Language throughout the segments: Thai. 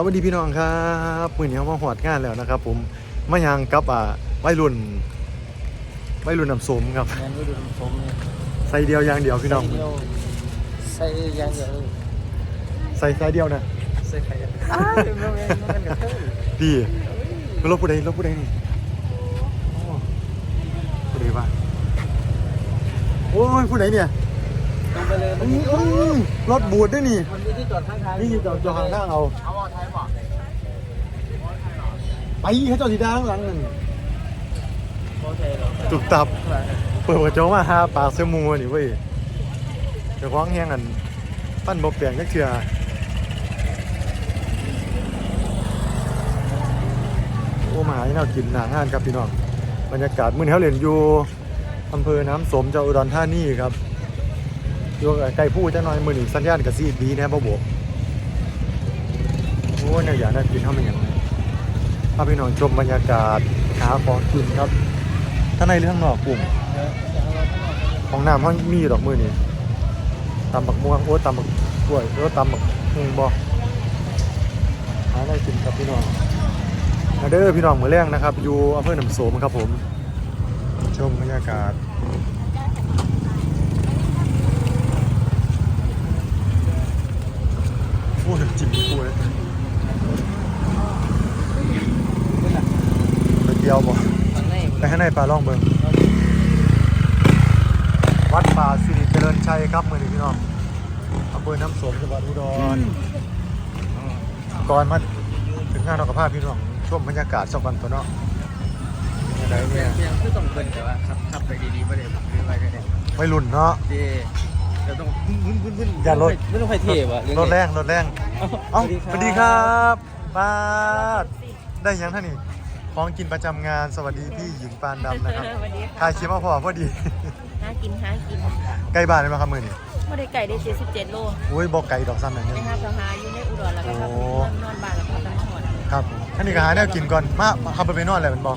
สวัสดีพี่น้องครับมื่อนี้เขามาหอดงานแล้วนะครับผมมายังกับอ่าวัยรุ่นวัยรุ่นน้ำสมครับงานก็ดูน้ำส้มเนี่ยใส่เดียวอย่างเดียวพี่น้องใส่เดียวใส่ยางเดียวใส่ใส่เดียวนะใส่ไข่อ้าวเป็นโรงเรียนมันกันเท่าดีรถผู้ใดรถผู้ใดนี่โอ้ผู้ใดบ้างโอ้ยผู้ใดเนี่ยตรงไปเลยมันอื้ออื้อรถบูดด้วยนี่มันมีที่ จอดข้างทางนี่จอดจอดข้างทางเอาเอามอไทยบอกไปให้จอดสีดาข้างหลังนั่นมอไทยเหรอตุบตับ เปิดกระจกมาหาปากเสื้อมูนี่เว้ยเดี๋ยวคว้างแห้งกันปั้นบ่เปลี่ยนจักเทื่อโอ้มาให้เรากินหนางานครับพี่น้อง บรรยากาศมื้อนี้เขาเล่นอยู่อำเภอน้ำสมจังหวัดอุดรธานีครับ อยู่ใกล้ผู้จังหน่อยมื้อนี้สัญญาณก็สิดีน่บ่บ่โอ้ยเนี่ยอยากได้กินเฮาเป็นหยังไงพาพี่น้องชมบรรยากาศหาของกินครับข้างในหรือข้างนอกกลุ่มของน้ำเขามีดอกมือนี่ตำบักม่วงโอ้ตำบักกล้วยโอ้ตำบักฮุงบอหาได้กินครับพี่น้องเด้อพี่น้องมือแรงนะครับ อยู่อำเภอหนำโสมครับผม ชมบรรยากาศโอ้ยน้ำจิ้มกูเลยไปเดียวบ่ข้างในไปข้างในปลาล่องเบิงวัดป่าสิริเจริญชัยครับมือนี้พี่น้องอำเภอน้ำสมจังหวัดอุดรก่อนมาถึงงานเรากับภาพพี่น้องช่วงบรรยากาศสักวันตัวเนาะอะไรเพีเนี่ยยงเพียงคือต้องเกินแต่ว่าขับขับไปดีๆไม่ได้ไม่ไปได้ไม่รุ่นเนาะดีเดี๋ยวต้องวุ่นวุ่นวุ่นอย่ารถไม่ต้องไปเทวะรถแรงรถแรงเอ้าสวัสดีครับป้าดได้ยังท่านนี่ ของกินประจำงานสวัสดีพี่หญิงปานดำนะครับสวัสดีถ่าค่ะยคลิปมาพอพอดี หากินหากินใกล้บ้านเลยไหมครับมือนี่ไม่ได้ไก่ได้77โลอุ้ยบอกไก่ดอกซ้ำหน่อยนึงนะครับเราหาอยู่ในอุดรแล้วก็ครับโอ้นอนนอนบ้านแล้วก็ตะมหอดครับท่านนี่ก็หาแนวกินก่อนมามาขับไปไปนอนอะไรมันบอก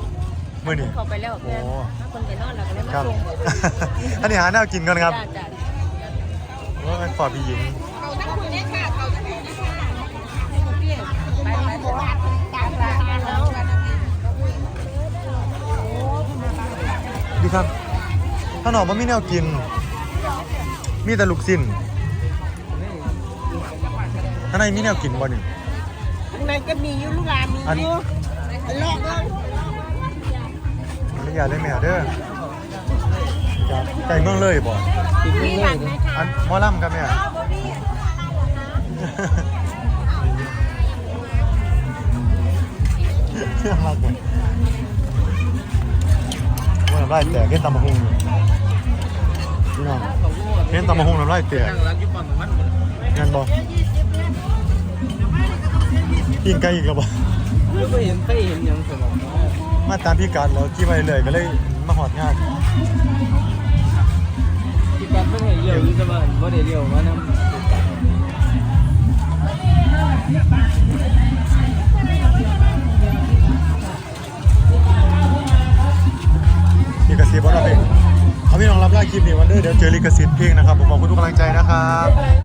มือนี่ เข้าไปแล้วแม่โอ้ ถ้าคนไปนอนแล้วก็เลยมาครับ ส่งท่านนี่หาแนวกินก่อนครับ จ้าจ้าโอ้ยขอพี่หญิงไปไปตามร้าน ครับถ้าหนอมันมีแนวกิน มีแต่ลูกสิ้นท่านในมีแนวกินบ่นี่ข้างในก็มีอยู่ลูกหลานมีอันอยู่เลาะเลยอนุญาตได้ไหมเด้อจากไก่เมืองเลยบ่ติดเรื่อยๆเลยอันหมอลำครับเนี่ยมากเลยว่าน้ำลายแตกเห็นตำมะฮุงพี่น้องเห็นตำมะฮุงน้ำลายแตกงร้านญี่ปุ่นของมันบอกยิงไกลอีกแล้วบ่ไม่เห็นเคยเห็นยังสมองมาตามพี่การแล้วขี่ไปเลยก็เลยมาหอดงานที่การไม่ให้เลี้ยวอยู่แต่ว่าไม่ได้เลี้ยวมานำ คลิปนี้วันเดอร์เดี๋ยวเจอลิขสิทธิ์เพลงนะครับ ผมขอบคุณทุกกำลังใจนะครับ